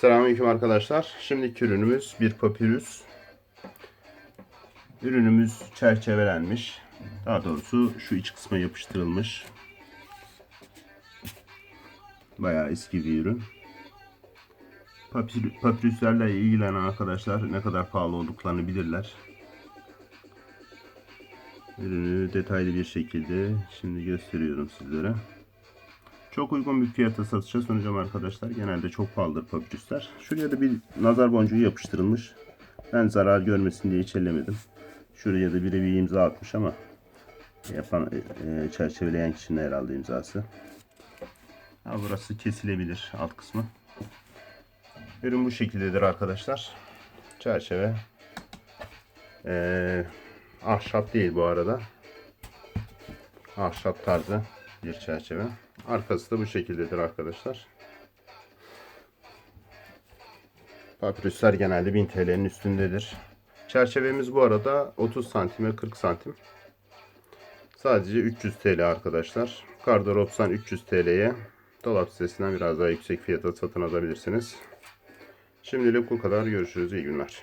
Selamünaleyküm arkadaşlar. Şimdiki ürünümüz bir papirüs. Ürünümüz çerçevelenmiş. Daha doğrusu şu iç kısma yapıştırılmış. Bayağı eski bir ürün. Papir, papirüslerle ilgilenen arkadaşlar ne kadar pahalı olduklarını bilirler. Ürünü detaylı bir şekilde şimdi gösteriyorum sizlere. Çok uygun bir fiyata satışa sunacağım arkadaşlar. Genelde çok pahalıdır papirüsler. Şuraya da bir nazar boncuğu yapıştırılmış. Ben zarar görmesin diye hiç ellemedim. Şuraya da biri bir imza atmış ama yapan e, çerçeveleyen kişinin herhalde imzası. Ha, burası kesilebilir alt kısmı. Ürün bu şekildedir arkadaşlar. Çerçeve. Ee, ahşap değil bu arada. Ahşap tarzı bir çerçeve. Arkası da bu şekildedir arkadaşlar. Papirüsler genelde 1000 TL'nin üstündedir. Çerçevemiz bu arada 30 santime 40 santim. Sadece 300 TL arkadaşlar. Gardıropsan 300 TL'ye dolap sitesinden biraz daha yüksek fiyata satın alabilirsiniz. Şimdilik bu kadar. Görüşürüz. İyi günler.